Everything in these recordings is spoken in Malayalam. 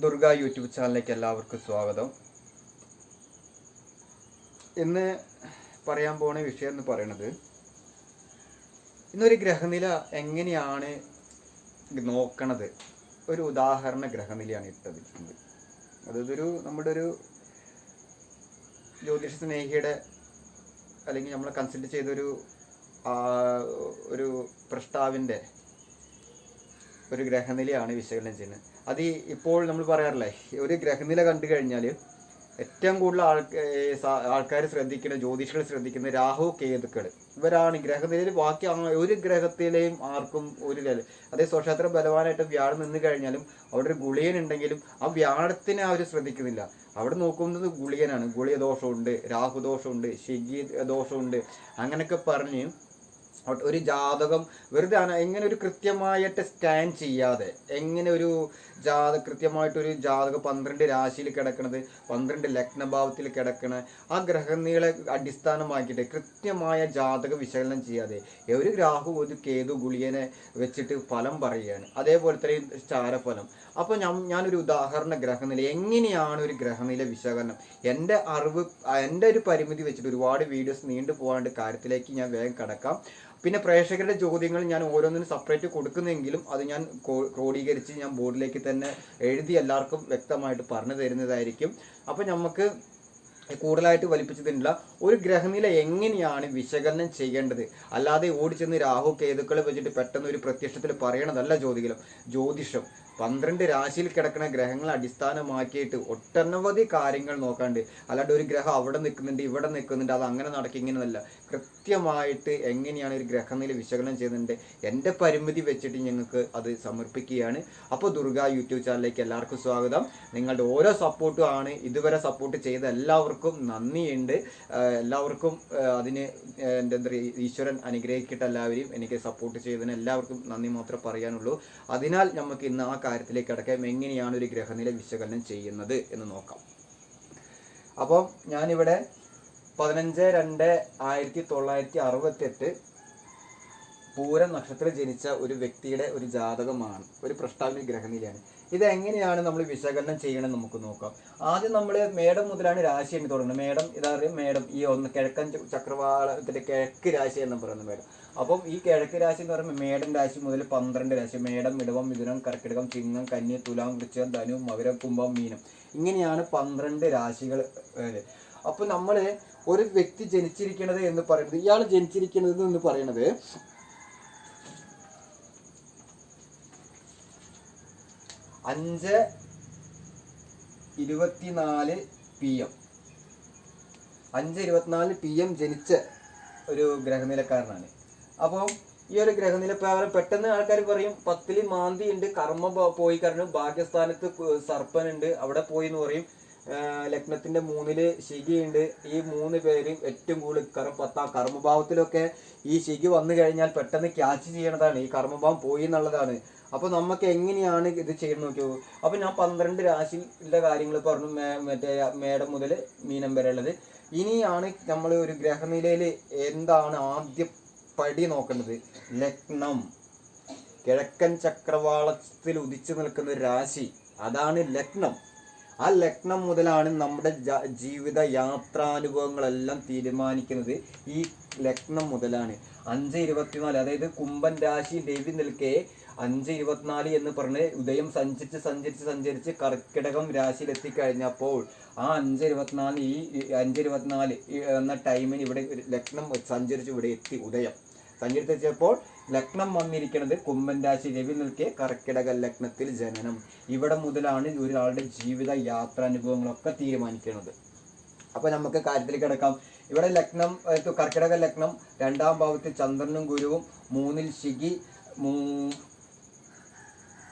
ദുർഗ യൂട്യൂബ് ചാനലിലേക്ക് എല്ലാവർക്കും സ്വാഗതം. ഇന്ന് പറയാൻ പോണ വിഷയം എന്ന് പറയുന്നത് ഇന്നൊരു ഗ്രഹനില എങ്ങനെയാണ് നോക്കണത്? ഒരു ഉദാഹരണ ഗ്രഹനിലയാണ് ഇട്ടത്. അതൊരു നമ്മുടെ ഒരു ജ്യോതിഷ സ്നേഹിയുടെ അല്ലെങ്കിൽ നമ്മൾ കൺസൾട്ട് ചെയ്തൊരു ഒരു പ്രസ്താവിന്റെ ഒരു ഗ്രഹനിലയാണ് വിശകലനം ചെയ്യുന്നത്. അത് ഇപ്പോൾ നമ്മൾ പറയാറില്ലേ ഒരു ഗ്രഹനില കണ്ടു കഴിഞ്ഞാൽ ഏറ്റവും കൂടുതൽ ആൾ ആൾക്കാർ ശ്രദ്ധിക്കുന്ന ജ്യോതിഷികൾ ശ്രദ്ധിക്കുന്ന രാഹു കേതുക്കൾ ഇവരാണ് ഗ്രഹനിലയിൽ ബാക്കി ഒരു ഗ്രഹത്തിലെയും ആർക്കും ഒരു ലെവൽ അതേ സ്വക്ഷേത്ര ബലവാനായിട്ട് വ്യാഴം നിന്ന് കഴിഞ്ഞാലും അവിടെ ഒരു ഗുളിയൻ ഉണ്ടെങ്കിലും ആ വ്യാഴത്തിനെ അവർ ശ്രദ്ധിക്കുന്നില്ല. അവിടെ നോക്കുന്നത് ഗുളിയനാണ്. ഗുളിയ ദോഷമുണ്ട് രാഹു ദോഷമുണ്ട് ശിഖി ദോഷമുണ്ട് അങ്ങനെയൊക്കെ പറഞ്ഞ് ഒരു ജാതകം വെറുതെ ഇങ്ങനെ ഒരു കൃത്യമായിട്ട് സ്കാൻ ചെയ്യാതെ എങ്ങനെ ഒരു ജാത കൃത്യമായിട്ടൊരു ജാതക പന്ത്രണ്ട് രാശിയിൽ കിടക്കണത് പന്ത്രണ്ട് ലഗ്നഭാവത്തിൽ കിടക്കണ ആ ഗ്രഹനീളെ അടിസ്ഥാനമാക്കിയിട്ട് കൃത്യമായ ജാതക വിശകലനം ചെയ്യാതെ ഒരു രാഹു ഒരു കേതു ഗുളിയനെ വെച്ചിട്ട് ഫലം പറയുകയാണ്. അതേപോലെ തന്നെ ചാരഫലം. അപ്പോൾ ഞാൻ ഞാനൊരു ഉദാഹരണ ഗ്രഹനില എങ്ങനെയാണ് ഒരു ഗ്രഹനില വിശകലനം? എന്റെ അറിവ് എന്റെ ഒരു പരിമിതി വെച്ചിട്ട് ഒരുപാട് വീഡിയോസ് നീണ്ടു പോകാണ്ട് കാര്യത്തിലേക്ക് ഞാൻ വേഗം കടക്കാം. പിന്നെ പ്രേക്ഷകരുടെ ചോദ്യങ്ങൾ ഞാൻ ഓരോന്നിനും സെപ്പറേറ്റ് കൊടുക്കുന്നെങ്കിലും അത് ഞാൻ ക്രോഡീകരിച്ച് ഞാൻ ബോർഡിലേക്ക് തന്നെ എഴുതി എല്ലാവർക്കും വ്യക്തമായിട്ട് പറഞ്ഞു തരുന്നതായിരിക്കും. അപ്പോൾ നമുക്ക് കൂടുതലായിട്ട് വലിപ്പിച്ചതിനുള്ള ഒരു ഗ്രഹനില എങ്ങനെയാണ് വിശകലനം ചെയ്യേണ്ടത്? അല്ലാതെ ഓടിച്ചെന്ന് രാഹു കേതുക്കളെ വെച്ചിട്ട് പെട്ടെന്ന് ഒരു പ്രത്യക്ഷത്തിൽ പറയണതല്ല ജ്യോതികലം. ജ്യോതിഷം. പന്ത്രണ്ട് രാശിയിൽ കിടക്കുന്ന ഗ്രഹങ്ങളെ അടിസ്ഥാനമാക്കിയിട്ട് ഒട്ടനവധി കാര്യങ്ങൾ നോക്കാണ്ട്. അല്ലാണ്ട് ഒരു ഗ്രഹം അവിടെ നിൽക്കുന്നുണ്ട് ഇവിടെ നിൽക്കുന്നുണ്ട് അത് അങ്ങനെ നടക്കും ഇങ്ങനെയല്ല കൃത്യമായിട്ട് എങ്ങനെയാണ് ഒരു ഗ്രഹനില വിശകലനം ചെയ്യുന്നുണ്ട് എന്റെ പരിമിതി വെച്ചിട്ട് ഞങ്ങൾക്ക് അത് സമർപ്പിക്കുകയാണ്. അപ്പോൾ ദുർഗ യൂട്യൂബ് ചാനലിലേക്ക് എല്ലാവർക്കും സ്വാഗതം. നിങ്ങളുടെ ഓരോ സപ്പോർട്ടും ആണ്. ഇതുവരെ സപ്പോർട്ട് ചെയ്ത എല്ലാവർക്കും നന്ദിയുണ്ട്. എല്ലാവർക്കും അതിന് എന്താ പറയുക ഈശ്വരൻ അനുഗ്രഹിക്കട്ടെ എല്ലാവരെയും. എനിക്ക് സപ്പോർട്ട് ചെയ്തതിന് എല്ലാവർക്കും നന്ദി മാത്രമേ പറയാനുള്ളൂ. അതിനാൽ നമുക്ക് ഇന്ന് ആ കാര്യത്തിലേക്ക് കിടക്കാം. എങ്ങനെയാണ് ഒരു ഗ്രഹനില വിശകലനം ചെയ്യുന്നത് എന്ന് നോക്കാം. അപ്പോൾ ഞാനിവിടെ പതിനഞ്ച് രണ്ട് ആയിരത്തി തൊള്ളായിരത്തി അറുപത്തെട്ട് പൂരം നക്ഷത്രം ജനിച്ച ഒരു വ്യക്തിയുടെ ഒരു ജാതകമാണ്. ഒരു പ്രസ്താവന ഗ്രഹനിലയാണ്. ഇത് എങ്ങനെയാണ് നമ്മൾ വിശകലനം ചെയ്യണം നമുക്ക് നോക്കാം. ആദ്യം നമ്മൾ മേടം മുതലാണ് രാശി എന്ന് തുടങ്ങുന്നത്. മേടം ഇതറിയും മേടം. ഈ ഒന്ന് കിഴക്കൻ ചക്രവാളത്തിന്റെ കിഴക്ക് രാശി എന്ന് പറയുന്ന മേടം. അപ്പം ഈ കിഴക്ക് രാശി എന്ന് പറയുമ്പോൾ മേടം രാശി മുതൽ പന്ത്രണ്ട് രാശി. മേടം ഇടവം മിഥുനം കർക്കിടകം ചിങ്ങം കന്നി തുലാം വൃശ്ചികം ധനു മകരം കുംഭം മീനം. ഇങ്ങനെയാണ് പന്ത്രണ്ട് രാശികൾ അപ്പോൾ നമ്മൾ ഒരു വ്യക്തി ജനിച്ചിരിക്കുന്നത് എന്ന് പറയുന്നത് ഇയാൾ ജനിച്ചിരിക്കുന്നത് എന്ന് പറയുന്നത് അഞ്ച് ഇരുപത്തിനാല് പി എം. അഞ്ച് ഇരുപത്തിനാല് പി എം ജനിച്ച ഒരു ഗ്രഹനിലക്കാരനാണ്. അപ്പം ഈ ഒരു ഗ്രഹനില പ്രകാരം പെട്ടെന്ന് ആൾക്കാർ പറയും പത്തിൽ മാന്തി ഉണ്ട് കർമ്മ പോയി കാരണം ഭാഗ്യസ്ഥാനത്ത് സർപ്പനുണ്ട് അവിടെ പോയി എന്ന് പറയും ലഗ്നത്തിന്റെ മൂന്നിൽ ശിഖിയുണ്ട് ഈ മൂന്ന് പേര് ഏറ്റവും കൂടുതൽ കർമ്മ പത്താം കർമ്മഭാവത്തിലൊക്കെ ഈ ശിഖി വന്നു കഴിഞ്ഞാൽ പെട്ടെന്ന് ക്യാച്ച് ചെയ്യണതാണ്. ഈ കർമ്മഭാവം പോയി എന്നുള്ളതാണ്. അപ്പൊ നമുക്ക് എങ്ങനെയാണ് ഇത് ചെയ്യുന്നത് നോക്കിയോ അപ്പൊ ഞാൻ പന്ത്രണ്ട് രാശിയുടെ കാര്യങ്ങൾ പറഞ്ഞു മറ്റേ മേടം മുതൽ മീനം വരെ ഉള്ളത് ഇനിയാണ് നമ്മൾ ഒരു ഗ്രഹനിലയിൽ എന്താണ് ആദ്യ പടി നോക്കേണ്ടത് ലഗ്നം. കിഴക്കൻ ചക്രവാളത്തിൽ ഉദിച്ചു നിൽക്കുന്ന ഒരു രാശി. അതാണ് ലഗ്നം. ആ ലഗ്നം മുതലാണ് നമ്മുടെ ജീവിത യാത്രാനുഭവങ്ങളെല്ലാം തീരുമാനിക്കുന്നത് ഈ ലഗ്നം മുതലാണ്. അഞ്ച് ഇരുപത്തിനാല് അതായത് കുംഭൻ രാശി ദേവി നിൽക്കെ അഞ്ച് ഇരുപത്തിനാല് എന്ന് പറഞ്ഞ് ഉദയം സഞ്ചരിച്ച് സഞ്ചരിച്ച് സഞ്ചരിച്ച് കർക്കിടകം രാശിയിൽ എത്തിക്കഴിഞ്ഞപ്പോൾ ആ അഞ്ച് ഇരുപത്തിനാല് ഈ അഞ്ച് ഇരുപത്തിനാല് എന്ന ടൈമിന് ഇവിടെ ലഗ്നം സഞ്ചരിച്ച് ഇവിടെ എത്തി ഉദയം. സഞ്ചരിച്ചപ്പോൾ ലഗ്നം വന്നിരിക്കുന്നത് കുംഭൻ രാശി രവി നിൽക്കെ കർക്കിടക ലഗ്നത്തിൽ ജനനം. ഇവിടെ മുതലാണ് ഒരാളുടെ ജീവിത യാത്രാനുഭവങ്ങളൊക്കെ തീരുമാനിക്കുന്നത്. അപ്പോൾ നമുക്ക് കാര്യത്തിൽ കിടക്കാം. ഇവിടെ ലഗ്നം കർക്കിടക ലഗ്നം രണ്ടാം ഭാവത്തിൽ ചന്ദ്രനും ഗുരുവും മൂന്നിൽ ശിഖി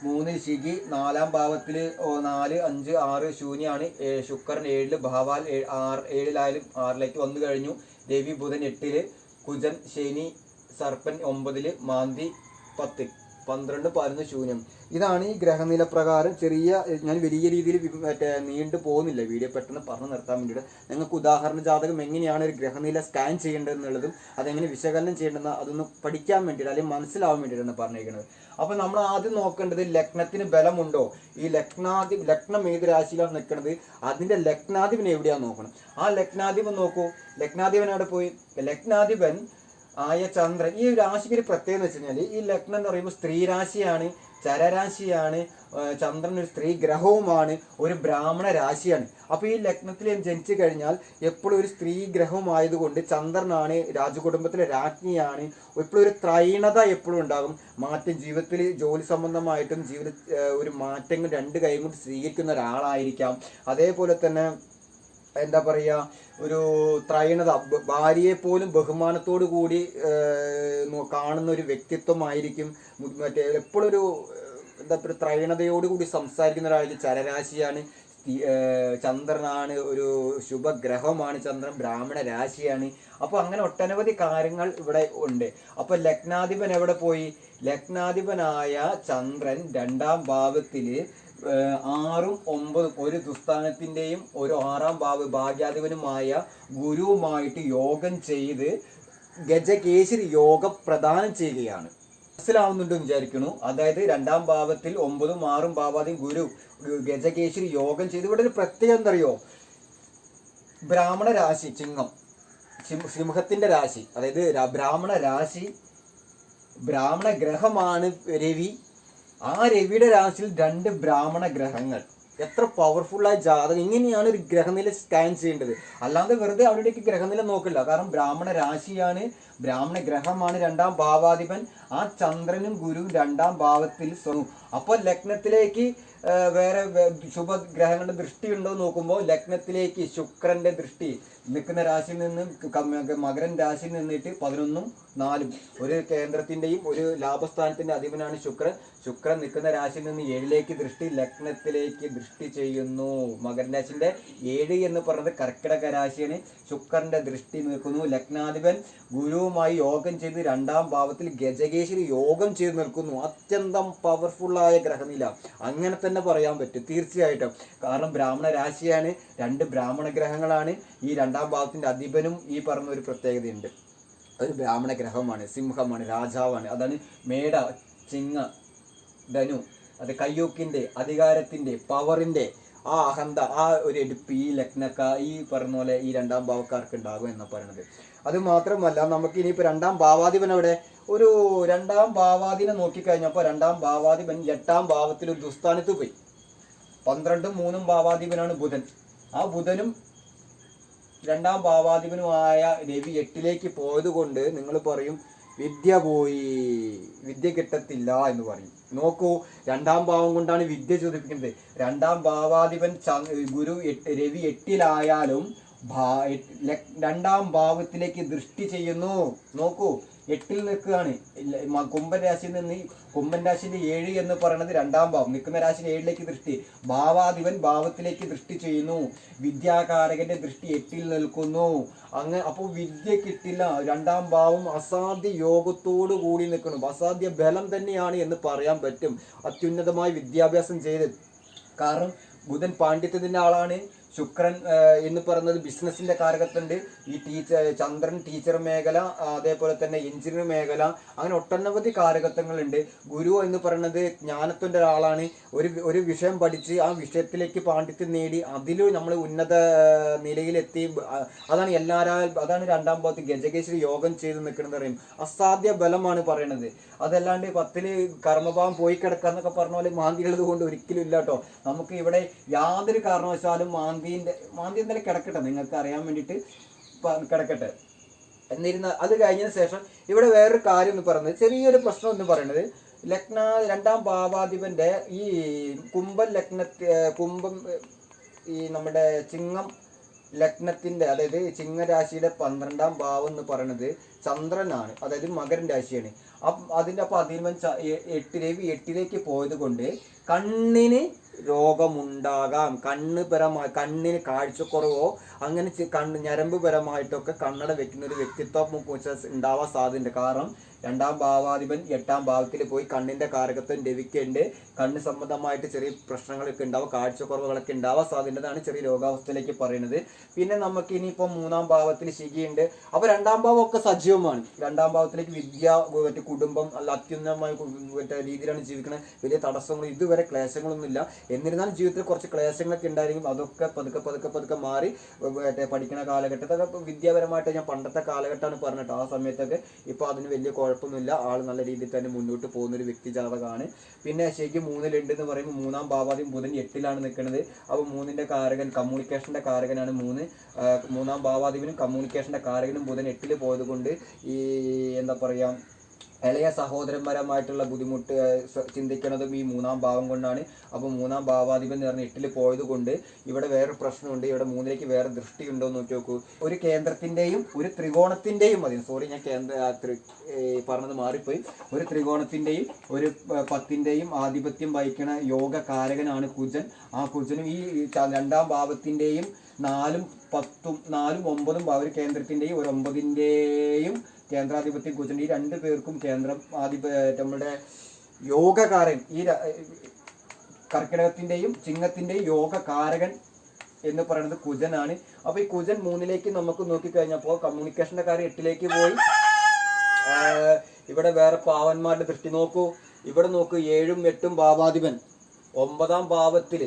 മൂ- മൂന്നിൽ ശിഖി നാലാം ഭാവത്തിൽ നാല് അഞ്ച് ആറ് ശൂന്യാണ് ഏ- ശുക്രൻ ഏഴിൽ ഭാവാൽ ആറ് ഏഴിലായാലും ആറിലേക്ക് വന്നു കഴിഞ്ഞു. രവി ബുധൻ എട്ടിൽ കുജൻ ശനി സർപ്പൻ ഒമ്പതിൽ മാന്തി പത്ത്. പന്ത്രണ്ട് പതിനൊന്ന് ശൂന്യം. ഇതാണ് ഈ ഗ്രഹനില പ്രകാരം ചെറിയ ഞാൻ വലിയ രീതിയിൽ മറ്റേ നീണ്ടു പോകുന്നില്ല. വീഡിയോ പെട്ടെന്ന് പറഞ്ഞു നിർത്താൻ വേണ്ടിയിട്ട് നിങ്ങൾക്ക് ഉദാഹരണ ജാതകം എങ്ങനെയാണ് ഒരു ഗ്രഹനില സ്കാൻ ചെയ്യേണ്ടതെന്നുള്ളതും അതെങ്ങനെ വിശകലനം ചെയ്യേണ്ടതെന്ന് അതൊന്ന് പഠിക്കാൻ വേണ്ടിയിട്ട് അല്ലെങ്കിൽ മനസ്സിലാവാൻ വേണ്ടിയിട്ടാണ് പറഞ്ഞിരിക്കുന്നത്. അപ്പോൾ നമ്മൾ ആദ്യം നോക്കേണ്ടത് ലഗ്നത്തിന് ബലമുണ്ടോ? ഈ ലഗ്നാധി ലഗ്നം ഏത് രാശിയിലാണ് നിൽക്കുന്നത്? അതിന്റെ ലഗ്നാധിപൻ എവിടെയാണ് നോക്കണം. ആ ലഗ്നാധിപൻ നോക്കൂ. ലഗ്നാധിപൻ അവിടെ പോയി? ലഗ്നാധിപൻ ആയ ചന്ദ്രൻ ഈ രാശിക്ക് ഒരു പ്രത്യേകത എന്ന് വെച്ച് ഈ ലഗ്നം എന്ന് പറയുമ്പോൾ സ്ത്രീ രാശിയാണ് ചരരാശിയാണ് ചന്ദ്രൻ ഒരു സ്ത്രീ ഗ്രഹവുമാണ് ഒരു ബ്രാഹ്മണ രാശിയാണ്. അപ്പോൾ ഈ ലഗ്നത്തിൽ ജനിച്ചു കഴിഞ്ഞാൽ എപ്പോഴും ഒരു സ്ത്രീ ഗ്രഹമായതുകൊണ്ട് ചന്ദ്രനാണ് രാജകുടുംബത്തിലെ രാജ്ഞിയാണ്. എപ്പോഴും ഒരു ത്രൈണത എപ്പോഴും ഉണ്ടാകും. മാറ്റം ജീവിതത്തിൽ ജോലി സംബന്ധമായിട്ടും ജീവിത ഒരു മാറ്റങ്ങൾ രണ്ട് കൈ കൊണ്ട് സ്വീകരിക്കുന്ന ഒരാളായിരിക്കാം. അതേപോലെ തന്നെ എന്താ പറയുക ഒരു ത്രൈണത ഭാര്യയെ പോലും ബഹുമാനത്തോടു കൂടി കാണുന്ന ഒരു വ്യക്തിത്വമായിരിക്കും മറ്റേ എപ്പോഴും ഒരു എന്താ പറയുക ത്രൈണതയോടുകൂടി സംസാരിക്കുന്ന ഒരാൾക്ക് ചരരാശിയാണ്. ചന്ദ്രനാണ് ഒരു ശുഭഗ്രഹമാണ് ചന്ദ്രൻ ബ്രാഹ്മണ രാശിയാണ്. അപ്പോൾ അങ്ങനെ ഒട്ടനവധി കാര്യങ്ങൾ ഇവിടെ ഉണ്ട്. അപ്പോൾ ലഗ്നാധിപൻ എവിടെ പോയി? ലഗ്നാധിപനായ ചന്ദ്രൻ രണ്ടാം ഭാവത്തിൽ ഏഹ് ആറും ഒമ്പതും ഒരു ദുസ്ഥാനത്തിന്റെയും ഒരു ആറാം ഭാവ ഭാഗ്യാധിപനുമായ ഗുരുവുമായിട്ട് യോഗം ചെയ്ത് ഗജകേശരി യോഗ പ്രദാനം ചെയ്യുകയാണ്. മനസ്സിലാവുന്നുണ്ടെന്ന് വിചാരിക്കുന്നു. അതായത് രണ്ടാം ഭാവത്തിൽ ഒമ്പതും ആറും ഭാവാദിയും ഗുരു ഗജകേശരി യോഗം ചെയ്ത് ഇവിടെ ഒരു പ്രത്യേകത എന്തറിയോ ബ്രാഹ്മണ രാശി ചിങ്ങം. സിംഹ- സിംഹത്തിന്റെ രാശി. അതായത് ബ്രാഹ്മണ രാശി ബ്രാഹ്മണ ഗ്രഹമാണ് രവി. ആ രവിയുടെ രാശിയിൽ രണ്ട് ബ്രാഹ്മണ ഗ്രഹങ്ങൾ. എത്ര പവർഫുള്ളായ ജാതകം. ഇങ്ങനെയാണ് ഒരു ഗ്രഹനില സ്കാൻ ചെയ്യേണ്ടത്. അല്ലാതെ വെറുതെ അവിടേക്ക് ഗ്രഹനില നോക്കില്ല കാരണം ബ്രാഹ്മണ രാശിയാണ് ബ്രാഹ്മണ ഗ്രഹമാണ് രണ്ടാം ഭാവാധിപൻ. ആ ചന്ദ്രനും ഗുരുവും രണ്ടാം ഭാവത്തിൽ അപ്പോൾ ലഗ്നത്തിലേക്ക് വേറെ ശുഭഗ്രഹങ്ങളുടെ ദൃഷ്ടി ഉണ്ടോ നോക്കുമ്പോൾ ലഗ്നത്തിലേക്ക് ശുക്രന്റെ ദൃഷ്ടി. നിൽക്കുന്ന രാശിയിൽ നിന്ന് മകരൻ രാശിയിൽ നിന്നിട്ട് പതിനൊന്നും നാലും. ഒരു കേന്ദ്രത്തിന്റെയും ഒരു ലാഭസ്ഥാനത്തിന്റെ അധിപനാണ് ശുക്രൻ. ശുക്രൻ നിൽക്കുന്ന രാശിയിൽ നിന്ന് ഏഴിലേക്ക് ദൃഷ്ടി ലഗ്നത്തിലേക്ക് ദൃഷ്ടി ചെയ്യുന്നു. മകരൻ രാശിന്റെ ഏഴ് എന്ന് പറയുന്നത് കർക്കിടക രാശിയാണ്. ശുക്രന്റെ ദൃഷ്ടി നിൽക്കുന്നു. ലഗ്നാധിപൻ ഗുരുവുമായി യോഗം ചെയ്ത് രണ്ടാം ഭാവത്തിൽ ഗജകേശിൽ യോഗം ചെയ്ത് നിൽക്കുന്നു. അത്യന്തം പവർഫുള്ളായ ഗ്രഹനില. അങ്ങനെ തന്നെ പറയാൻ പറ്റും. തീർച്ചയായിട്ടും. കാരണം ബ്രാഹ്മണ രാശിയാണ്. രണ്ട് ബ്രാഹ്മണ ഗ്രഹങ്ങളാണ്. ഈ രണ്ടാം ഭാവത്തിന്റെ അധിപനും ഈ പറഞ്ഞ ഒരു പ്രത്യേകതയുണ്ട്. ഒരു ബ്രാഹ്മണ ഗ്രഹമാണ് സിംഹമാണ് രാജാവാണ്. അതാണ് മേട ചിങ്ങ ധനു. അത് കയ്യൂക്കിന്റെ അധികാരത്തിന്റെ പവറിന്റെ ആ അഹന്ത ആ ഒരു എടുപ്പ് ഈ ലഗ്നക്ക ഈ പറഞ്ഞ പോലെ ഈ രണ്ടാം ഭാവക്കാർക്ക് ഉണ്ടാകും എന്ന് പറയുന്നത് അത് മാത്രമല്ല നമുക്ക് ഇനിയിപ്പോൾ രണ്ടാം ഭാവാധിപൻ അവിടെ ഒരു രണ്ടാം ഭാവാധിനെ നോക്കിക്കഴിഞ്ഞപ്പോൾ രണ്ടാം ഭാവാധിപൻ എട്ടാം ഭാവത്തിൽ ദുസ്ഥാനത്ത് പോയി. പന്ത്രണ്ടും മൂന്നും ഭാവാധിപനാണ് ബുധൻ. ആ ബുധനും രണ്ടാം ഭാവാധിപനുമായ രവി എട്ടിലേക്ക് പോയത് കൊണ്ട് നിങ്ങൾ പറയും വിദ്യ പോയി വിദ്യ കിട്ടത്തില്ല എന്ന് പറയും. നോക്കൂ രണ്ടാം ഭാവം കൊണ്ടാണ് വിദ്യ ചോദിപ്പിക്കുന്നത്. രണ്ടാം ഭാവാധിപൻ ഗുരു രവി എട്ടിലായാലും രണ്ടാം ഭാവത്തിലേക്ക് ദൃഷ്ടി ചെയ്യുന്നു. നോക്കൂ എട്ടിൽ നിൽക്കുകയാണ്. കുംഭൻ രാശിയിൽ നിന്ന് കുംഭൻ രാശിന്റെ ഏഴ് എന്ന് പറയുന്നത് രണ്ടാം ഭാവം. നിൽക്കുന്ന രാശിയിൽ ഏഴിലേക്ക് ദൃഷ്ടി ഭാവാധിപൻ ഭാവത്തിലേക്ക് ദൃഷ്ടി ചെയ്യുന്നു. വിദ്യാകാരകന്റെ ദൃഷ്ടി എട്ടിൽ നിൽക്കുന്നു. അങ്ങ് അപ്പോൾ വിദ്യ കിട്ടില്ല. രണ്ടാം ഭാവം അസാധ്യ യോഗത്തോടു കൂടി നിൽക്കണം അസാധ്യ ബലം തന്നെയാണ് എന്ന് പറയാൻ പറ്റും. അത്യുന്നതമായ വിദ്യാഭ്യാസം ചെയ്ത്. കാരണം ബുധൻ പാണ്ഡിത്യത്തിന്റെ ആളാണ്. ശുക്രൻ എന്ന് പറയുന്നത് ബിസിനസിന്റെ കാരകത്തുണ്ട് ഈ ടീച്ചർ ചന്ദ്രൻ ടീച്ചർ മേഖല അതേപോലെ തന്നെ എഞ്ചിനീയർ മേഖല അങ്ങനെ ഒട്ടനവധി കാരകത്വങ്ങളുണ്ട് ഗുരു എന്ന് പറയുന്നത് ജ്ഞാനത്തിന്റെ ഒരാളാണ്. ഒരു ഒരു വിഷയം പഠിച്ച് ആ വിഷയത്തിലേക്ക് പാണ്ഡിത്യം നേടി അതിൽ നമ്മൾ ഉന്നത നിലയിലെത്തി അതാണ് എല്ലാരാ അതാണ് രണ്ടാം ഭാഗത്ത് ഗജകേശ്വരി യോഗം ചെയ്ത് നിൽക്കുന്നത് പറയും അസാധ്യ ബലമാണ് പറയണത്. അതല്ലാണ്ട് പത്തിൽ കർമ്മഭാവം പോയി കിടക്കാന്നൊക്കെ പറഞ്ഞ പോലെ മാന്തിയുള്ളത് കൊണ്ട് ഒരിക്കലും ഇല്ല കേട്ടോ. നമുക്ക് ഇവിടെ യാതൊരു കാരണവശാലും മാന്തിന്റെ മാന്തി എന്തായാലും കിടക്കട്ടെ നിങ്ങൾക്ക് അറിയാൻ വേണ്ടിയിട്ട് കിടക്കട്ടെ. എന്നിരുന്ന അത് കഴിഞ്ഞതിന് ശേഷം ഇവിടെ വേറൊരു കാര്യം എന്ന് പറയുന്നത്. ചെറിയൊരു പ്രശ്നം എന്ന് പറയുന്നത്. ലഗ്ന രണ്ടാം ഭാവാധിപന്റെ ഈ കുംഭ ലഗ്ന കുംഭം ഈ നമ്മുടെ ചിങ്ങം ലഗ്നത്തിന്റെ അതായത് ചിങ്ങരാശിയുടെ പന്ത്രണ്ടാം ഭാവം എന്ന് പറയുന്നത് ചന്ദ്രനാണ് അതായത് മകരൻ രാശിയാണ്. അപ്പം അതിന്റെ അപ്പം അധീനൻ എട്ട് രവി എട്ടിലേക്ക് പോയത് കൊണ്ട് കണ്ണിന് രോഗമുണ്ടാകാം. കണ്ണ് പരമായി കണ്ണിന് കാഴ്ചക്കുറവോ അങ്ങനെ കണ്ണ് ഞരമ്പ് പരമായിട്ടൊക്കെ കണ്ണട വെക്കുന്ന ഒരു വ്യക്തിത്വം ഉണ്ടാവാൻ സാധ്യതയുണ്ട്. കാരണം രണ്ടാം ഭാവാധിപൻ എട്ടാം ഭാവത്തിൽ പോയി കണ്ണിന്റെ കാരകത്വം ലഭിക്കേണ്ട. കണ്ണ് സംബന്ധമായിട്ട് ചെറിയ പ്രശ്നങ്ങളൊക്കെ ഉണ്ടാവും കാഴ്ചക്കുറവുകളൊക്കെ ഉണ്ടാവാൻ സാധ്യതയാണ് ചെറിയ രോഗാവസ്ഥയിലേക്ക് പറയുന്നത്. പിന്നെ നമുക്ക് ഇനിയിപ്പോൾ മൂന്നാം ഭാവത്തിൽ ശിഖിയുണ്ട്. അപ്പോൾ രണ്ടാം ഭാവം ഒക്കെ സജീവമാണ്. രണ്ടാം ഭാവത്തിലേക്ക് വിദ്യ മറ്റേ കുടുംബം അല്ല അത്യുന്നതമായ മറ്റേ രീതിയിലാണ് ജീവിക്കുന്നത് വലിയ തടസ്സങ്ങളും ഇതുവരെ ക്ലേശങ്ങളൊന്നുമില്ല. എന്നിരുന്നാലും ജീവിതത്തിൽ കുറച്ച് ക്ലേശങ്ങളൊക്കെ ഉണ്ടായിരിക്കും. അതൊക്കെ പതുക്കെ പതുക്കെ പതുക്കെ മാറി മറ്റേ പഠിക്കുന്ന കാലഘട്ടത്തൊക്കെ വിദ്യാപരമായിട്ട് ഞാൻ പണ്ടത്തെ കാലഘട്ടമാണ് പറഞ്ഞിട്ട് ആ സമയത്തൊക്കെ ഇപ്പോൾ അതിന് വലിയ കുഴപ്പമൊന്നുമില്ല. ആൾ നല്ല രീതിയിൽ തന്നെ മുന്നോട്ട് പോകുന്ന ഒരു വ്യക്തി ജാതകമാണ് പിന്നെ ശരിക്കും മൂന്നിലുണ്ട് എന്ന് പറയുമ്പോൾ മൂന്നാം ഭാവാദ്യം ബുധൻ എട്ടിലാണ് നിൽക്കുന്നത്. അപ്പോൾ മൂന്നിന്റെ കാരകൻ കമ്മ്യൂണിക്കേഷന്റെ കാരകനാണ് മൂന്ന്. മൂന്നാം ഭാവാദ്യവിനും കമ്മ്യൂണിക്കേഷന്റെ കാരകനും ബുധൻ എട്ടിൽ പോയത് കൊണ്ട് ഈ എന്താ പറയാ ഇളയ സഹോദരന്മാരമായിട്ടുള്ള ബുദ്ധിമുട്ട് ചിന്തിക്കുന്നതും ഈ മൂന്നാം ഭാവം കൊണ്ടാണ്. അപ്പോൾ മൂന്നാം ഭാവാധിപൻ എന്ന് പറഞ്ഞ എട്ടിൽ പോയത് കൊണ്ട് ഇവിടെ വേറെ പ്രശ്നമുണ്ട്. ഇവിടെ മൂന്നിലേക്ക് വേറെ ദൃഷ്ടി ഉണ്ടോ എന്ന് നോക്കി നോക്കൂ. ഒരു കേന്ദ്രത്തിന്റെയും ഒരു ത്രികോണത്തിന്റെയും മതി. സോറി ഞാൻ കേന്ദ്ര പറഞ്ഞത് മാറിപ്പോയി. ഒരു ത്രികോണത്തിന്റെയും ഒരു പത്തിന്റെയും ആധിപത്യം വഹിക്കുന്ന യോഗ കാരകനാണ് കുജൻ. ആ കുജനും ഈ രണ്ടാം ഭാവത്തിന്റെയും നാലും പത്തും നാലും ഒമ്പതും ഒരു കേന്ദ്രത്തിന്റെയും ഒരു ഒമ്പതിന്റെയും കേന്ദ്രാധിപത്യം കുജൻ ഈ രണ്ട് പേർക്കും കേന്ദ്രം ആധിപ നമ്മുടെ യോഗകാരൻ ഈ കർക്കിടകത്തിന്റെയും ചിങ്ങത്തിന്റെയും യോഗകാരകൻ എന്ന് പറയുന്നത് കുജനാണ്. അപ്പൊ ഈ കുജൻ മൂന്നിലേക്ക് നമുക്ക് നോക്കിക്കഴിഞ്ഞപ്പോൾ കമ്മ്യൂണിക്കേഷന്റെ കാര്യം എട്ടിലേക്ക് പോയി. ഇവിടെ വേറെ പാവന്മാരുടെ ദൃഷ്ടി നോക്കൂ. ഇവിടെ നോക്കൂ ഏഴും എട്ടും ഭാവാധിപൻ. ഒമ്പതാം ഭാവത്തിൽ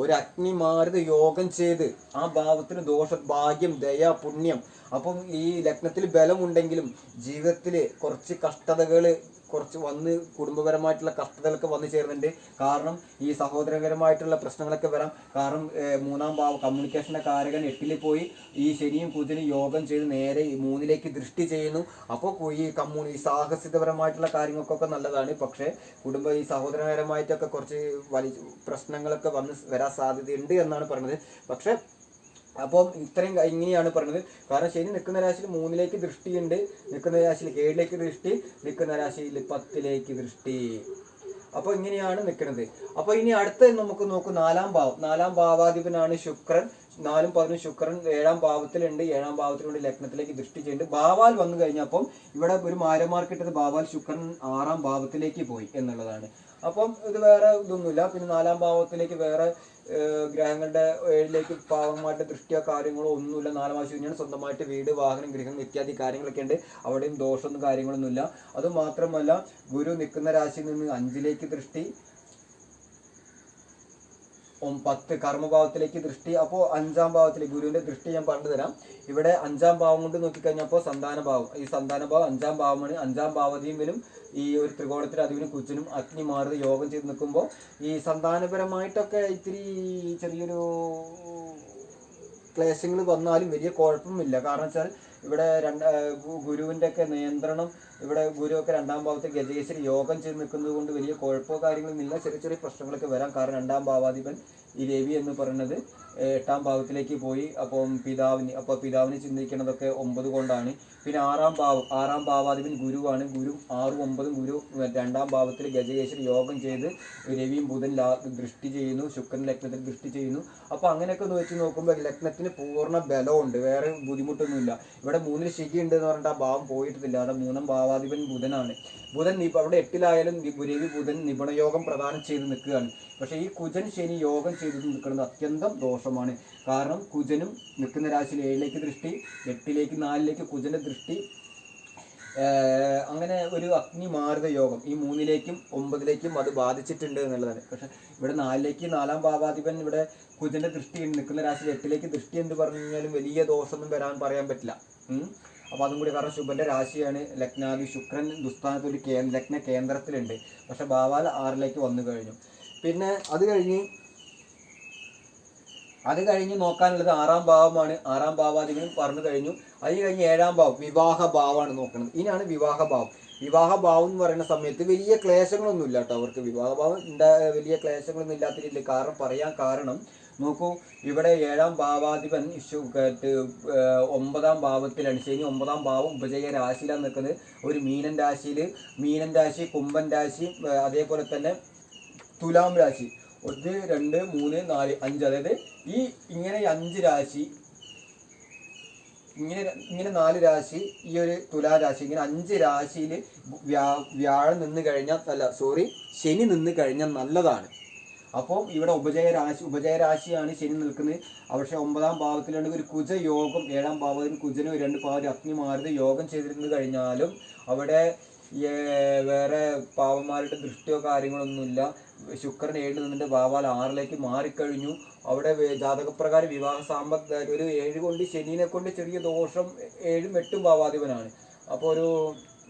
ഒരു അഗ്നിമാരുത് യോഗം ചെയ്ത് ആ ഭാവത്തിന് ദോഷ ഭാഗ്യം ദയ പുണ്യം അപ്പം ഈ ലഗ്നത്തിൽ ബലമുണ്ടെങ്കിലും ജീവിതത്തിൽ കുറച്ച് കഷ്ടതകൾ കുറച്ച് വന്ന് കുടുംബപരമായിട്ടുള്ള കഷ്ടതകളൊക്കെ വന്നു ചേരുന്നുണ്ട്. കാരണം ഈ സഹോദരപരമായിട്ടുള്ള പ്രശ്നങ്ങളൊക്കെ വരാം. കാരണം മൂന്നാം ഭാവം കമ്മ്യൂണിക്കേഷന്റെ കാരകൻ എട്ടിൽ പോയി ഈ ശനിയും കുതിരും യോഗം ചെയ്ത് നേരെ ഈ മൂന്നിലേക്ക് ദൃഷ്ടി ചെയ്യുന്നു. അപ്പോൾ ഈ കമ്മ്യൂണി സാഹസികപരമായിട്ടുള്ള കാര്യങ്ങൾക്കൊക്കെ നല്ലതാണ്. പക്ഷേ കുടുംബ ഈ സഹോദരപരമായിട്ടൊക്കെ കുറച്ച് വലിയ പ്രശ്നങ്ങളൊക്കെ വന്ന് വരാൻ സാധ്യതയുണ്ട് എന്നാണ് പറയുന്നത്. പക്ഷേ അപ്പം ഇത്രയും ഇങ്ങനെയാണ് പറഞ്ഞത്. കാരണം ശനി നിൽക്കുന്ന രാശിയിൽ മൂന്നിലേക്ക് ദൃഷ്ടിയുണ്ട്. നിൽക്കുന്ന രാശിയിൽ ഏഴിലേക്ക് ദൃഷ്ടി നിൽക്കുന്ന രാശിയിൽ പത്തിലേക്ക് ദൃഷ്ടി. അപ്പോൾ ഇങ്ങനെയാണ് നിൽക്കുന്നത്. അപ്പോൾ ഇനി അടുത്ത നമുക്ക് നോക്കും നാലാം ഭാവം. നാലാം ഭാവാധിപനാണ് ശുക്രൻ. നാലും പതിനും ശുക്രൻ ഏഴാം ഭാവത്തിലുണ്ട്. ഏഴാം ഭാവത്തിലുണ്ട് ലഗ്നത്തിലേക്ക് ദൃഷ്ടി ചെയ്യുന്നുണ്ട്. ഭാവാൽ വന്നു കഴിഞ്ഞപ്പം ഇവിടെ ഒരു മാരമാർക്കിട്ടത് ഭാവാൽ ശുക്രൻ ആറാം ഭാവത്തിലേക്ക് പോയി എന്നുള്ളതാണ്. അപ്പം ഇത് വേറെ ഇതൊന്നുമില്ല. പിന്നെ നാലാം ഭാവത്തിലേക്ക് വേറെ ഗ്രഹങ്ങളുടെ ഏഴിലേക്ക് പാവമായിട്ട് ദൃഷ്ടിയോ കാര്യങ്ങളോ ഒന്നുമില്ല. നാല് മാസം കഴിഞ്ഞാൽ സ്വന്തമായിട്ട് വീട് വാഹനം ഗൃഹം ഇത്യാദി കാര്യങ്ങളൊക്കെ ഉണ്ട്. അവിടെയും ദോഷമൊന്നും കാര്യങ്ങളൊന്നുമില്ല. അതുമാത്രമല്ല ഗുരു നിൽക്കുന്ന രാശിയിൽ നിന്ന് അഞ്ചിലേക്ക് ദൃഷ്ടി പത്ത് കർമ്മഭാവത്തിലേക്ക് ദൃഷ്ടി. അപ്പോൾ അഞ്ചാം ഭാവത്തിലേക്ക് ഗുരുവിന്റെ ദൃഷ്ടി ഞാൻ പറഞ്ഞു തരാം ഇവിടെ അഞ്ചാം ഭാവം കൊണ്ട് നോക്കിക്കഴിഞ്ഞപ്പോൾ സന്താന ഭാവം ഈ സന്താന ഭാവം അഞ്ചാം ഭാവമാണ്. അഞ്ചാം ഭാവതിയും ഈ ഒരു ത്രികോണത്തിൽ അതിവിനും കുച്ചനും അഗ്നി മാറുന്ന യോഗം ചെയ്ത് നിൽക്കുമ്പോൾ ഈ സന്താനപരമായിട്ടൊക്കെ ഇത്തിരി ചെറിയൊരു ക്ലേശങ്ങൾ വന്നാലും വലിയ കുഴപ്പമില്ല കാരണം വെച്ചാൽ ഇവിടെ രണ്ട് ഗുരുവിന്റെ ഒക്കെ നിയന്ത്രണം ഇവിടെ ഗുരുവൊക്കെ രണ്ടാം ഭാവത്തിൽ ഗജേശ്വരി യോഗം ചെയ്ത് നിൽക്കുന്നത് കൊണ്ട് വലിയ കുഴപ്പമോ കാര്യങ്ങളൊന്നും ഇല്ല ചെറിയ ചെറിയ പ്രശ്നങ്ങളൊക്കെ വരാം കാരണം രണ്ടാം ഭാവാധിപൻ ഈ രവി എന്ന് പറയുന്നത് എട്ടാം ഭാവത്തിലേക്ക് പോയി. അപ്പം പിതാവിന് അപ്പോൾ പിതാവിനെ ചിന്തിക്കുന്നതൊക്കെ ഒമ്പത് കൊണ്ടാണ്. പിന്നെ ആറാം ഭാവം ആറാം ഭാവാധിപൻ ഗുരുവാണ്. ഗുരു ആറും ഒമ്പതും ഗുരു രണ്ടാം ഭാവത്തിൽ ഗജകേശ്വരി യോഗം ചെയ്ത് രവിയും ബുധൻ ദൃഷ്ടി ചെയ്യുന്നു ശുക്രൻ ലഗ്നത്തിൽ ദൃഷ്ടി ചെയ്യുന്നു. അപ്പോൾ അങ്ങനെയൊക്കെ വെച്ച് നോക്കുമ്പോൾ ലഗ്നത്തിന് പൂർണ ബലമുണ്ട്. വേറെ ബുദ്ധിമുട്ടൊന്നുമില്ല. ഇവിടെ മൂന്നിൽ ശിഖി ഉണ്ട് എന്ന് പറഞ്ഞിട്ട് ആ ഭാവം പോയിട്ടില്ല. അവിടെ മൂന്നാം ഭാവാധിപൻ ബുധനാണ്. ബുധൻ അവിടെ എട്ടിലായാലും ഗുരുവി ബുധൻ നിപുണയോഗം പ്രദാനം ചെയ്ത് നിൽക്കുകയാണ്. പക്ഷേ ഈ കുജൻ ശനി യോഗം ചെയ്ത് നിൽക്കുന്നത് അത്യന്തം ദോഷമാണ്. കാരണം കുജനും നിൽക്കുന്ന രാശിയിൽ ഏഴിലേക്ക് ദൃഷ്ടി എട്ടിലേക്ക് നാലിലേക്ക് കുജന്റെ ദൃഷ്ടി അങ്ങനെ ഒരു അഗ്നി യോഗം. ഈ മൂന്നിലേക്കും ഒമ്പതിലേക്കും അത് ബാധിച്ചിട്ടുണ്ട് എന്നുള്ളതാണ്. പക്ഷെ ഇവിടെ നാലിലേക്ക് നാലാം ഭാവാധിപൻ ഇവിടെ കുജന്റെ ദൃഷ്ടി നിൽക്കുന്ന രാശിയിൽ എട്ടിലേക്ക് ദൃഷ്ടി എന്ന് പറഞ്ഞു കഴിഞ്ഞാലും വലിയ ദോഷമൊന്നും വരാൻ പറയാൻ പറ്റില്ല. ഉം. അപ്പൊ അതും കൂടി കാരണം ശുഭന്റെ രാശിയാണ്. ലഗ്നാദി ശുക്രൻ ദുസ്ഥാനത്ത് ഒരു ലഗ്ന കേന്ദ്രത്തിലുണ്ട്. പക്ഷെ ഭാവാൽ ആറിലേക്ക് വന്നു കഴിഞ്ഞു. പിന്നെ അത് കഴിഞ്ഞ് അത് കഴിഞ്ഞ് നോക്കാനുള്ളത് ആറാം ഭാവമാണ്. ആറാം ഭാവാധിപനും പറഞ്ഞു കഴിഞ്ഞു. അത് കഴിഞ്ഞ് ഏഴാം ഭാവം വിവാഹ ഭാവമാണ് നോക്കുന്നത്. ഇനിയാണ് വിവാഹ ഭാവം. വിവാഹ ഭാവം എന്ന് പറയുന്ന സമയത്ത് വലിയ ക്ലേശങ്ങളൊന്നും ഇല്ല കേട്ടോ അവർക്ക്. വിവാഹ ഭാവം ഉണ്ടാ വലിയ ക്ലേശങ്ങളൊന്നും ഇല്ലാത്തില്ല കാരണം പറയാൻ കാരണം നോക്കൂ ഇവിടെ ഏഴാം ഭാവാധിപൻ ഒമ്പതാം ഭാവത്തിലാണ് ശനി ഒമ്പതാം ഭാവം ഉപജയ രാശിയിലാണ് നിൽക്കുന്നത്. ഒരു മീനൻ രാശിയിൽ മീനൻ രാശി കുംഭൻ രാശി അതേപോലെ തന്നെ തുലാം രാശി. ഒന്ന് രണ്ട് മൂന്ന് നാല് അഞ്ച്. അതായത് ഈ ഇങ്ങനെ അഞ്ച് രാശി ഇങ്ങനെ ഇങ്ങനെ നാല് രാശി ഈ ഒരു തുലാരാശി ഇങ്ങനെ അഞ്ച് രാശിയിൽ വ്യാ വ്യാഴം നിന്ന് കഴിഞ്ഞാൽ അല്ല സോറി ശനി നിന്ന് കഴിഞ്ഞാൽ നല്ലതാണ്. അപ്പോൾ ഇവിടെ ഉപജയരാശി ഉപജയരാശിയാണ് ഉപജയ രാശിയാണ് ശനി നിൽക്കുന്നത്. പക്ഷേ ഒമ്പതാം ഭാവത്തിലാണെങ്കിൽ ഒരു കുജ യോഗം ഏഴാം ഭാവത്തിൽ കുജനും രണ്ട് ഭാവത്തിൽ അഗ്നി മാറുന്നത് യോഗം ചെയ്തിരുന്നത് കഴിഞ്ഞാലും അവിടെ വേറെ പാവന്മാരുടെ ദൃഷ്ടിയോ കാര്യങ്ങളൊന്നുമില്ല. ശുക്രൻ ഏഴിൽ നിന്നിട്ട് ഭാവാൽ ആറിലേക്ക് മാറിക്കഴിഞ്ഞു. അവിടെ ജാതകപ്രകാരം വിവാഹ സാമ്പത്ത് ഒരു ഏഴ് കൊണ്ട് ശനീനെ കൊണ്ട് ചെറിയ ദോഷം ഏഴും എട്ടും ഭാവാധിപനാണ്. അപ്പോൾ ഒരു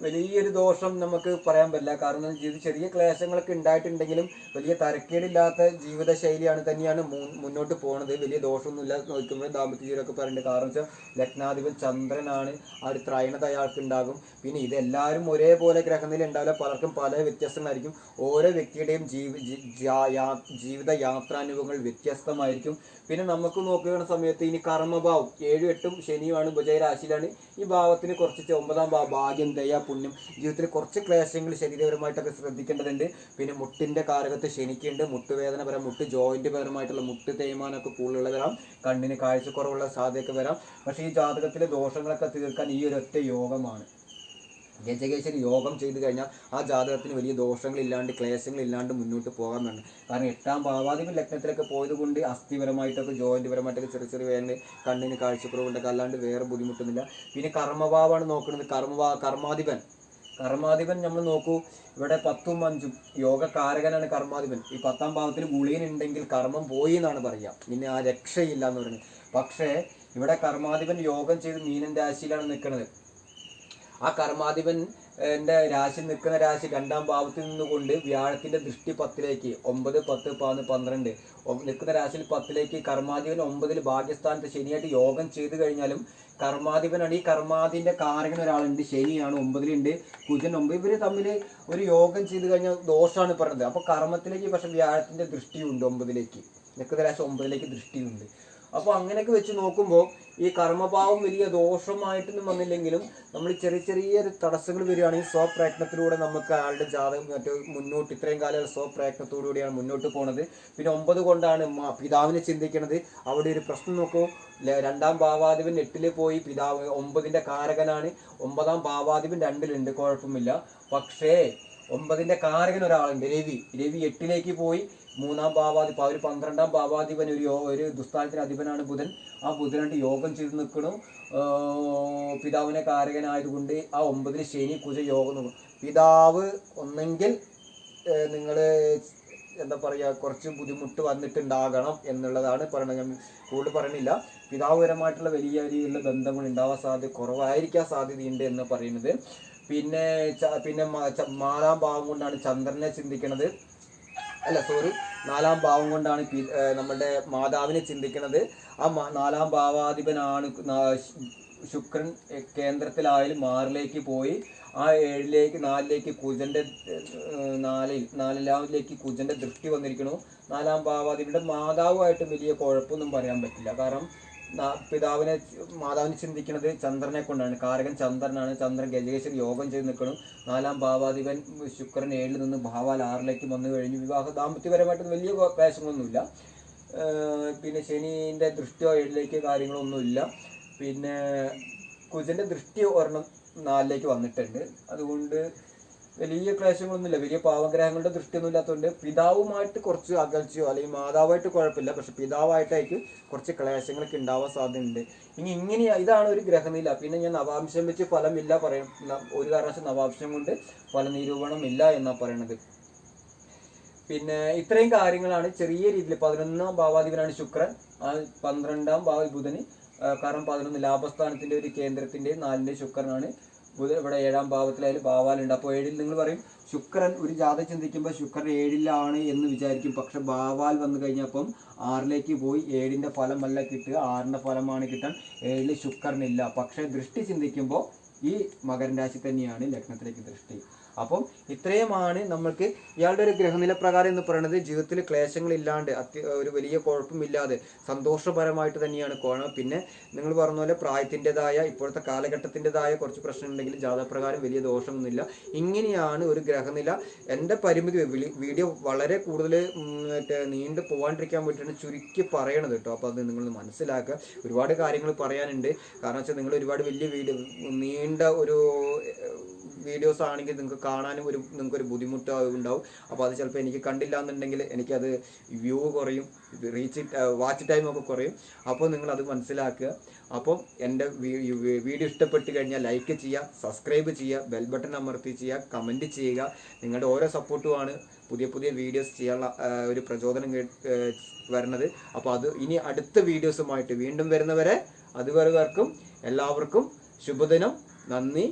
വലിയൊരു ദോഷം നമുക്ക് പറയാൻ പറ്റില്ല. കാരണം ഇത് ചെറിയ ക്ലേശങ്ങളൊക്കെ ഉണ്ടായിട്ടുണ്ടെങ്കിലും വലിയ തരക്കേടില്ലാത്ത ജീവിതശൈലിയാണ് തന്നെയാണ് മുന്നോട്ട് പോകുന്നത് വലിയ ദോഷമൊന്നുമില്ല നോക്കുമ്പോൾ ദാമ്പത്യ ജീവിതമൊക്കെ പറയുന്നുണ്ട് കാരണം വെച്ചാൽ ലഗ്നാധിപൻ ചന്ദ്രനാണ്. ആ ഒരു ത്രൈണത അയാൾക്ക് ഉണ്ടാകും പിന്നെ ഇതെല്ലാവരും ഒരേപോലെ ഗ്രഹനില ഉണ്ടാവില്ല. പലർക്കും പല വ്യത്യസ്തങ്ങളായിരിക്കും. ഓരോ വ്യക്തിയുടെയും ജീവി ജീവിത യാത്രാനുഭവങ്ങൾ വ്യത്യസ്തമായിരിക്കും. പിന്നെ നമുക്ക് നോക്കുന്ന സമയത്ത് ഇനി കർമ്മഭാവം. ഏഴും എട്ടും ശനിയുമാണ് ഉപജയ രാശിയിലാണ് ഈ ഭാവത്തിന് കുറച്ച് ഒമ്പതാം ഭാവം ഭാഗ്യം ദയ പുണ്യം. ജീവിതത്തിൽ കുറച്ച് ക്ലേശങ്ങൾ ശരീരപരമായിട്ടൊക്കെ ശ്രദ്ധിക്കേണ്ടതുണ്ട്. പിന്നെ മുട്ടിന്റെ കാരകത്ത് ശനിക്കുണ്ട്. മുട്ടുവേദന മുട്ട് ജോയിന്റ് പരമായിട്ടുള്ള മുട്ട് തേയ്മാനമൊക്കെ കൂടുതലുള്ള വരാം. കണ്ണിന് കാഴ്ചക്കുറവുള്ള സാധ്യതയൊക്കെ വരാം. പക്ഷേ ഈ ജാതകത്തിലെ ദോഷങ്ങളൊക്കെ തീർക്കാൻ ഈ ഒരൊറ്റ യോഗമാണ്. ഗജകേശ്വരി യോഗം ചെയ്തു കഴിഞ്ഞാൽ ആ ജാതകത്തിന് വലിയ ദോഷങ്ങളില്ലാണ്ട് ക്ലേശങ്ങളില്ലാണ്ട് മുന്നോട്ട് പോകാൻ വേണം കാരണം എട്ടാം ഭാവാധിപൻ ലഗ്നത്തിലൊക്കെ പോയതുകൊണ്ട് അസ്ഥിപരമായിട്ടൊക്കെ ജോയിന്റ് പരമായിട്ടൊക്കെ ചെറിയ ചെറിയ വേദന കണ്ണിന് കാഴ്ചക്കുറവുണ്ടൊക്കെ അല്ലാണ്ട് വേറെ ബുദ്ധിമുട്ടൊന്നുമില്ല. പിന്നെ കർമ്മഭാവമാണ് നോക്കുന്നത്. കർമ്മവാ കർമാധിപൻ. കർമാധിപൻ നമ്മൾ നോക്കൂ ഇവിടെ പത്തും അഞ്ചും യോഗകാരകനാണ് കർമാധിപൻ. ഈ പത്താം ഭാവത്തിൽ ഗുളിയൻ ഉണ്ടെങ്കിൽ കർമ്മം പോയി എന്നാണ് പറയുക. പിന്നെ ആ രക്ഷയില്ല എന്ന് പറയുന്നത്. പക്ഷേ ഇവിടെ കർമാധിപൻ യോഗം ചെയ്ത് മീനൻ രാശിയിലാണ് നിൽക്കുന്നത്. ആ കർമാധിപൻ എന്റെ രാശി നിൽക്കുന്ന രാശി രണ്ടാം ഭാവത്തിൽ നിന്നുകൊണ്ട് വ്യാഴത്തിന്റെ ദൃഷ്ടി പത്തിലേക്ക് ഒമ്പത് പത്ത് പതിനൊന്ന് പന്ത്രണ്ട്. നിൽക്കുന്ന രാശിയിൽ പത്തിലേക്ക് കർമാധിപൻ ഒമ്പതിൽ ഭാഗ്യസ്ഥാനത്ത് ശനിയായിട്ട് യോഗം ചെയ്തു കഴിഞ്ഞാലും കർമാധിപനാണ് ഈ കർമാധിന്റെ കാരകൻ ഒരാളുണ്ട് ശനിയാണ് ഒമ്പതിലുണ്ട് കുജൻ ഒമ്പത്. ഇവർ തമ്മിൽ ഒരു യോഗം ചെയ്തു കഴിഞ്ഞാൽ ദോഷമാണ് പറയുന്നത് അപ്പോൾ കർമ്മത്തിലേക്ക് പക്ഷേ വ്യാഴത്തിന്റെ ദൃഷ്ടിയുണ്ട് ഒമ്പതിലേക്ക്. നിൽക്കുന്ന രാശി ഒമ്പതിലേക്ക് ദൃഷ്ടിയുണ്ട്. അപ്പോൾ അങ്ങനെയൊക്കെ വെച്ച് നോക്കുമ്പോൾ ഈ കർമ്മഭാവം വലിയ ദോഷമായിട്ടൊന്നും വന്നില്ലെങ്കിലും നമ്മൾ ചെറിയ ചെറിയ തടസ്സങ്ങൾ വരികയാണെങ്കിൽ സ്വപ്രയത്നത്തിലൂടെ നമുക്ക് ആളുടെ ജാതകം മറ്റേ മുന്നോട്ട് ഇത്രയും കാലം സ്വപ്രയത്നത്തോടുകൂടിയാണ് മുന്നോട്ട് പോണത്. പിന്നെ ഒമ്പത് കൊണ്ടാണ് പിതാവിനെ ചിന്തിക്കുന്നത് അവിടെ ഒരു പ്രശ്നം നോക്കൂ. രണ്ടാം ഭാവാധിപൻ എട്ടിൽ പോയി പിതാവ് ഒമ്പതിന്റെ കാരകനാണ്. ഒമ്പതാം ഭാവാധിപൻ രണ്ടിലുണ്ട് കുഴപ്പമില്ല. പക്ഷേ ഒമ്പതിന്റെ കാരകൻ ഒരാളുണ്ട് രവി. രവി എട്ടിലേക്ക് പോയി. മൂന്നാം ഭാവാധി ഒരു പന്ത്രണ്ടാം ഭാവാധിപൻ ഒരു യോ ഒരു ദുസ്ഥാനത്തിന് അധിപനാണ് ബുധൻ. ആ ബുധനായിട്ട് യോഗം ചെയ്ത് നിൽക്കണു. പിതാവിനെ കാരകനായതുകൊണ്ട് ആ ഒമ്പതിന് ശനി കുജ യോഗം നോക്കും പിതാവ് ഒന്നെങ്കിൽ നിങ്ങൾ എന്താ പറയുക കുറച്ച് ബുദ്ധിമുട്ട് വന്നിട്ടുണ്ടാകണം എന്നുള്ളതാണ് പറയുന്നത് ഞാൻ കൂടുതൽ പറയണില്ല. പിതാവുപരമായിട്ടുള്ള വലിയ രീതിയിലുള്ള ബന്ധങ്ങൾ ഉണ്ടാവാൻ സാധ്യത കുറവായിരിക്കാൻ സാധ്യതയുണ്ട് എന്ന് പറയുന്നത്. പിന്നെ പിന്നെ മാറാം ഭാവം കൊണ്ടാണ് ചന്ദ്രനെ ചിന്തിക്കുന്നത് അല്ല സോറി നാലാം ഭാവം കൊണ്ടാണ് നമ്മുടെ മാതാവിനെ ചിന്തിക്കുന്നത്. ആ നാലാം ഭാവാധിപനാണ് ശുക്രൻ കേന്ദ്രത്തിലായാലും ആറിലേക്ക് പോയി. ആ ഏഴിലേക്ക് നാലിലേക്ക് കുജന്റെ നാലിൽ നാലിലാമിലേക്ക് കുജന്റെ ദൃഷ്ടി വന്നിരിക്കുന്നു. നാലാം ഭാവാധിപന്റെ മാതാവുമായിട്ട് വലിയ കുഴപ്പമൊന്നും പറയാൻ പറ്റില്ല. കാരണം പിതാവിനെ മാതാവിനെ ചിന്തിക്കുന്നത് ചന്ദ്രനെ കൊണ്ടാണ്. കാരകൻ ചന്ദ്രനാണ്. ചന്ദ്രൻ ഗജകേശൻ യോഗം ചെയ്ത് നിൽക്കണം. നാലാം ഭാവാധിപൻ ശുക്രൻ ഏഴിൽ നിന്ന് ഭാവാൽ ആറിലേക്ക് വന്നു കഴിഞ്ഞു. വിവാഹ ദാമ്പത്യപരമായിട്ട് വലിയ വേഷങ്ങളൊന്നുമില്ല. പിന്നെ ശനീന്റെ ദൃഷ്ടിയോ ഏഴിലേക്ക് കാര്യങ്ങളൊന്നുമില്ല. പിന്നെ കുജന്റെ ദൃഷ്ടി ഒരെണ്ണം നാലിലേക്ക് വന്നിട്ടുണ്ട്. അതുകൊണ്ട് വലിയ ക്ലേശങ്ങളൊന്നുമില്ല. വലിയ പാവഗ്രഹങ്ങളുടെ ദൃഷ്ടിയൊന്നും ഇല്ലാത്തതുകൊണ്ട് പിതാവുമായിട്ട് കുറച്ച് അകൽച്ചയോ അല്ലെങ്കിൽ മാതാവായിട്ട് കുഴപ്പമില്ല. പക്ഷെ പിതാവായിട്ടായിട്ട് കുറച്ച് ക്ലേശങ്ങളൊക്കെ ഉണ്ടാവാൻ സാധ്യതയുണ്ട്. ഇനി ഇങ്ങനെയാ ഇതാണ് ഒരു ഗ്രഹനില. പിന്നെ ഞാൻ നവാംശം വെച്ച് ഫലമില്ല പറയും. ന- ഒരു കാരണവശം നവാംശം കൊണ്ട് ഫല നിരൂപണം ഇല്ല എന്നാ പറയണത്. പിന്നെ ഇത്രയും കാര്യങ്ങളാണ് ചെറിയ രീതിയിൽ പതിനൊന്നാം ഭാവാധിപനാണ് ശുക്രൻ പന്ത്രണ്ടാം ഭാവ ബുധന് കാരണം പതിനൊന്ന് ലാഭസ്ഥാനത്തിന്റെ ഒരു കേന്ദ്രത്തിന്റെ നാലിന്റെ ശുക്രനാണ് ഇവിടെ ഏഴാം ഭാവത്തിലായാലും ഭാവാലുണ്ട്. അപ്പോൾ ഏഴിൽ നിങ്ങൾ പറയും ശുക്രൻ ഒരു ജാത ചിന്തിക്കുമ്പോൾ ശുക്രൻ ഏഴിലാണ് എന്ന് വിചാരിക്കും. പക്ഷെ ഭാവാൽ വന്നു കഴിഞ്ഞപ്പം ആറിലേക്ക് പോയി ഏഴിന്റെ ഫലമല്ല കിട്ടുക ആറിന്റെ ഫലമാണ് കിട്ടാൻ. ഏഴിൽ ശുക്രനില്ല പക്ഷേ ദൃഷ്ടി ചിന്തിക്കുമ്പോൾ ഈ മകരൻ രാശി തന്നെയാണ് ലഗ്നത്തിലേക്ക് ദൃഷ്ടി. അപ്പം ഇത്രയുമാണ് നമ്മൾക്ക് ഇയാളുടെ ഒരു ഗ്രഹനില പ്രകാരം എന്ന് പറയുന്നത്. ജീവിതത്തിൽ ക്ലേശങ്ങളില്ലാണ്ട് അത്യ ഒരു വലിയ കുഴപ്പമില്ലാതെ സന്തോഷപരമായിട്ട് തന്നെയാണ് കോണം. പിന്നെ നിങ്ങൾ പറഞ്ഞ പോലെ പ്രായത്തിന്റെതായ ഇപ്പോഴത്തെ കാലഘട്ടത്തിന്റെതായ കുറച്ച് പ്രശ്നമുണ്ടെങ്കിൽ ജാതപ്രകാരം വലിയ ദോഷമൊന്നുമില്ല. ഇങ്ങനെയാണ് ഒരു ഗ്രഹനില എന്റെ പരിമിതി വീഡിയോ വളരെ കൂടുതൽ നീണ്ടു പോകാണ്ടിരിക്കാൻ വേണ്ടിയിട്ടാണ് ചുരുക്കി പറയണത് കേട്ടോ. അപ്പോൾ അത് നിങ്ങൾ മനസ്സിലാക്കുക. ഒരുപാട് കാര്യങ്ങൾ പറയാനുണ്ട്. കാരണം വെച്ചാൽ നിങ്ങൾ ഒരുപാട് വലിയ വീഡിയോ നീണ്ട ഒരു വീഡിയോസ് ആണെങ്കിൽ നിങ്ങൾക്ക് കാണാനും ഒരു നിങ്ങൾക്ക് ഒരു ബുദ്ധിമുട്ട് ഉണ്ടാവും അപ്പോൾ അത് ചിലപ്പോൾ എനിക്ക് കണ്ടില്ല എന്നുണ്ടെങ്കിൽ എനിക്കത് വ്യൂ കുറയും. റീച്ച് വാച്ച് ടൈം ഒക്കെ കുറയും. അപ്പോൾ നിങ്ങൾ അത് മനസ്സിലാക്കുക. അപ്പോൾ എന്റെ വീഡിയോ ഇഷ്ടപ്പെട്ട് കഴിഞ്ഞാൽ ലൈക്ക് ചെയ്യുക സബ്സ്ക്രൈബ് ചെയ്യുക ബെൽ ബട്ടൺ അമർത്തി ചെയ്യുക കമന്റ് ചെയ്യുക. നിങ്ങളുടെ ഓരോ സപ്പോർട്ടുമാണ് പുതിയ പുതിയ വീഡിയോസ് ചെയ്യാനുള്ള ഒരു പ്രചോദനം വരുന്നത്. അപ്പോൾ അത് ഇനി അടുത്ത വീഡിയോസുമായിട്ട് വീണ്ടും വരുന്നവരെ അതുവരെവർക്കും എല്ലാവർക്കും ശുഭദിനം. നന്ദി.